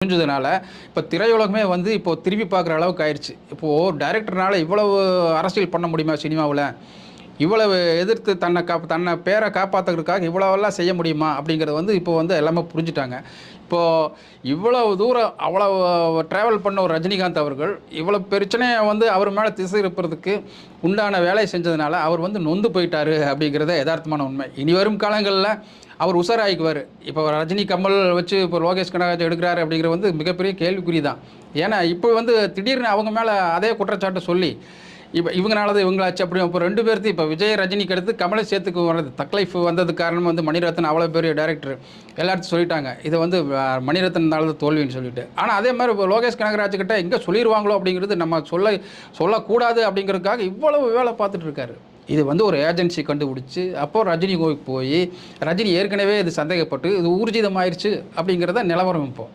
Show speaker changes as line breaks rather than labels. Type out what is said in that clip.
முடிஞ்சதுனால இப்போ திரையுலகமே வந்து இப்போ திரும்பி பார்க்குற அளவுக்கு ஆயிடுச்சு இப்போது டைரக்டர்னால இவ்வளவு அரசியல் பண்ண முடியுமா சினிமாவில்? இவ்வளவு எதிர்த்து தன்னை காப்பு தன்னை பேரை காப்பாற்றுறதுக்காக இவ்வளவெல்லாம் செய்ய முடியுமா அப்படிங்கிறது வந்து இப்போ வந்து எல்லாமே புரிஞ்சுட்டாங்க. இப்போது இவ்வளவு தூரம் அவ்வளவு ட்ராவல் பண்ண ஒரு ரஜினிகாந்த் அவர்கள் இவ்வளோ பிரச்சனையை வந்து அவர் மேலே திசை இருப்பதுக்கு உண்டான வேலையை செஞ்சதுனால அவர் வந்து நொந்து போயிட்டாரு அப்படிங்கிறத யதார்த்தமான உண்மை. இனி வரும் காலங்களில் அவர் உஷாராயிக்குவார். இப்போ ரஜினி கமல் வச்சு இப்போ லோகேஷ் கனகராஜ் எடுக்கிறாரு அப்படிங்கிற வந்து மிகப்பெரிய கேள்விக்குறி தான் ஏன்னா இப்போ வந்து திடீர்னு அவங்க மேலே அதே குற்றச்சாட்டை சொல்லி இப்போ இவங்கனாலது இவங்களாச்சு அப்படி இப்போ ரெண்டு பேர்த்து இப்போ விஜய் ரஜினிக்கு அடுத்து கமலை சேர்த்துக்கு வர்றது. தக்லைஃப் வந்தது காரணம் வந்து மணிரத்னம் அவ்வளோ பெரிய டேரக்டர் எல்லாத்தையும் சொல்லிட்டாங்க. இதை வந்து அஹ், தான் தோல்வின்னு சொல்லிட்டு. ஆனால் அதே மாதிரி இப்போ லோகேஷ் கனகராஜ் கிட்ட எங்கே சொல்லிடுவாங்களோ அப்படிங்கிறது நம்ம சொல்ல சொல்லக்கூடாது அப்படிங்கிறதுக்காக இவ்வளவு வேலை பார்த்துட்டு இருக்காரு. இது வந்து ஒரு ஏஜென்சி கண்டுபிடிச்சி அப்போ ரஜினி கோவிலுக்கு போய் ரஜினி ஏற்கனவே இது சந்தேகப்பட்டு இது ஊர்ஜிதமாயிருச்சு அப்படிங்கிறத நிலவரம் இப்போது